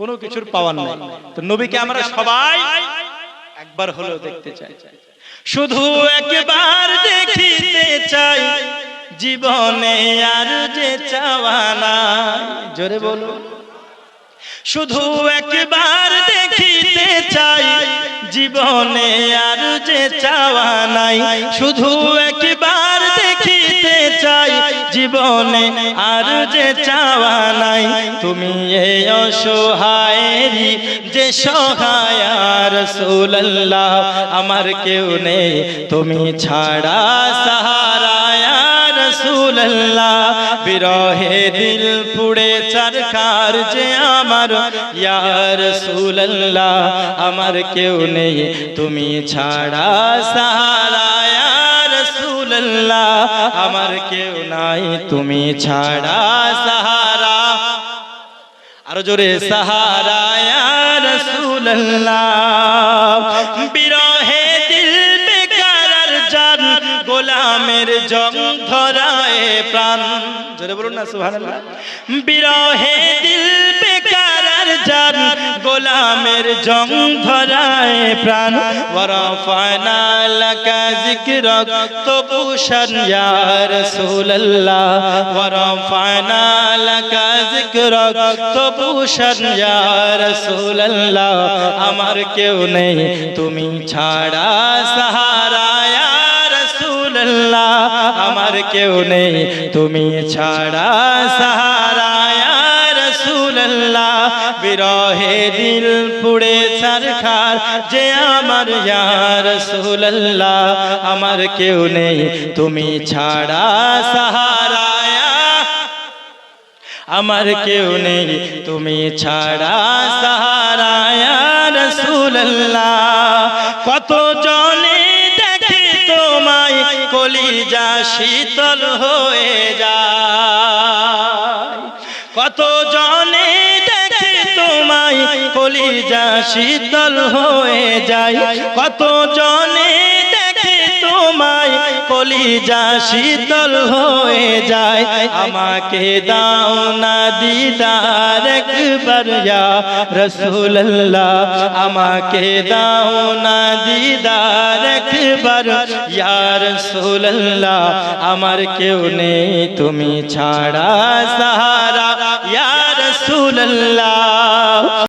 কোনো কিছুর পাওয়ার নাই। তো নবীকে আমরা সবাই একবার হলেও দেখতে চাই। শুধু একবার দেখিতে চাই। জীবনে আর যে চাওয়া নাই। জোরে বলো শুধু একবার দেখিতে চাই। জীবনে আর যে চাওয়া নাই। শুধু একবার জীবনে আর যে চাওয়া নাই, তুমি এই অসহায়েরই যে সহায় রসুল্লাহ আমার কেউ নেই, তুমি ছাড়া সাহারায় রসুল্লাহ বিরহে দিল পুড়ে চরকার যে আমার ইয়ার রসুল্লাহ আমার কেউ নেই, তুমি ছাড়া সাহারায় রসুল্লাহ আমার কেউ নাই, তুমি ছাড়া সাহারা। আরও জোরে সাহারায় রসুল্লাহ বিরহে দিল বেকার জান, গোলামের জং ধরায় প্রাণ। জোরে বলুন না, সুবহানাল্লাহ। বিরহে গোলামের জং ধরায় প্রাণ ওয়ারাফানা লাকা যিকরাক তবুশান ইয়া রাসূলুল্লাহ ওয়ারাফানা লাকা যিকরাক তবুশান ইয়া রাসূলুল্লাহ আমার কেউ নেই তুমি ছাড়া সাহারা ইয়া রাসূলুল্লাহ আমার কেউ নেই তুমি ছাড়া সাহারা ইয়া রাসূলুল্লাহ বিরহে দিল পুড়ে সরকার যে আমার ইয়া রাসূলুল্লাহ, আমার কেউ নেই। তুমি ছাড়া সাহারা আমার কেউ নেই। তুমি ছাড়া সাহারা ইয়া কত জনে দেখে তোমায় কলিজা শীতল হয়ে যায়। কত জনে কলিজা শীতল হয়ে যায়। কত জনে দেখে তোমায় কলিজা শীতল হয়ে যায়। আমাকে দাও না দিদার একবার, ইয়া রাসূলুল্লাহ। আমাকে দাও না দিদার একবার, ইয়া রাসূলুল্লাহ। আমার কেউ নেই, তুমি ছাড়া সাহারা, ইয়া রাসূলুল্লাহ।